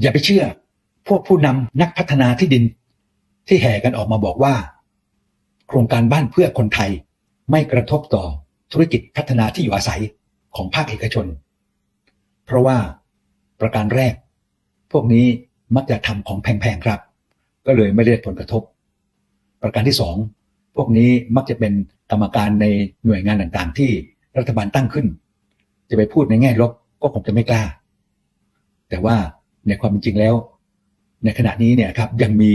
อย่าไปเชื่อ พวกผู้นำนักพัฒนาที่ดิน ที่แห่กันออกมาบอกว่า โครงการบ้านเพื่อคนไทยไม่กระทบต่อธุรกิจพัฒนาที่อยู่อาศัยของภาคเอกชน เพราะว่าประการแรก พวกนี้มักจะทำของแพงๆครับ ก็เลยไม่ได้ผลกระทบ ประการที่สองพวกนี้มักจะเป็นกรรมการในหน่วยงานต่างๆ ที่รัฐบาลตั้งขึ้น จะไปพูดในแง่ลบก็คงจะไม่กล้า แต่ว่า ในความเป็นจริงแล้ว ในขณะนี้เนี่ยครับยังมี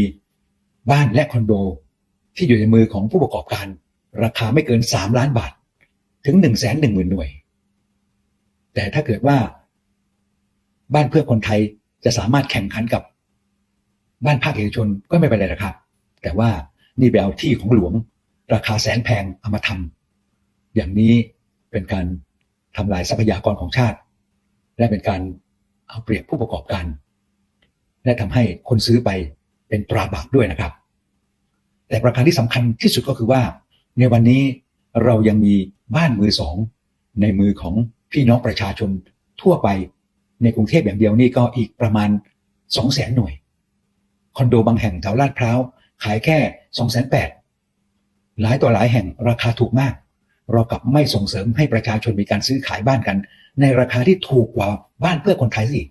บ้านและคอนโด ที่อยู่ในมือของผู้ประกอบการ ราคาไม่เกิน 3 ล้านบาท ถึง 1 1 0 0 0 0หน่วย แต่ถ้าเกิดว่า บ้านเพื่อคนไทยจะสามารถแข่งขันกับบ้านภาคเอกชนก็ไม่เป็นไรนะครับ แต่ว่านี่ไปเอาที่ของหลวง ราคาแสนแพงเอามาทำอย่างนี้เป็นการทำลายทรัพยากรของชาติ และเป็นการ เอาเปรียบผู้ประกอบการ และทำให้คนซื้อไปเป็นตราบาปด้วยนะครับ แต่ประการที่สำคัญที่สุดก็คือว่า ในวันนี้เรายังมีบ้านมือสองในมือของพี่น้องประชาชนทั่วไปในกรุงเทพอย่างเดียวนี่ก็อีกประมาณ2 0 0แสนหน่วย คอนโดบางแห่งแถวลาดพร้าวขายแค่2 8 0 0 0หลายต่อหลายแห่งราคาถูกมาก เรากลับไม่ส่งเสริมให้ประชาชนมีการซื้อขายบ้านกัน ในราคาที่ถูกกว่าบ้านเพื่อคนไทยสิ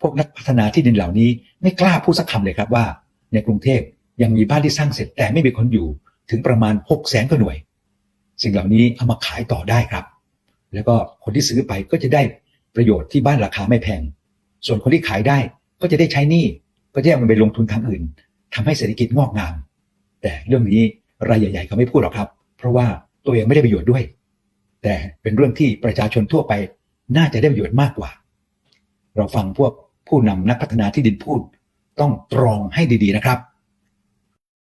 พวกนักพัฒนาที่ดินเหล่านี้ไม่กล้าพูดสักคำเลยครับว่า ในกรุงเทพยังมีบ้านที่สร้างเสร็จแต่ไม่มีคนอยู่ถึงประมาณ6 0แสนกว่าหน่วย สิ่งเหล่านี้เอามาขายต่อได้ครับ แล้วก็คนที่ซื้อไปก็จะได้ประโยชน์ที่บ้านราคาไม่แพง ส่วนคนที่ขายได้ก็จะได้ใช้หนี้ก็จะเอามันไปลงทุนทางอื่นทำให้เศรษฐกิจงอกงาม แต่เรื่องนี้รายใหญ่ๆเขาไม่พูดหรอกครับ เพราะว่า ตัวเองไม่ได้ประโยชน์ด้วย แต่เป็นเรื่องที่ประชาชนทั่วไปน่าจะได้ประโยชน์มากกว่า เราฟังพวกผู้นำนักพัฒนาที่ดินพูด ต้องตรองให้ดีๆนะครับ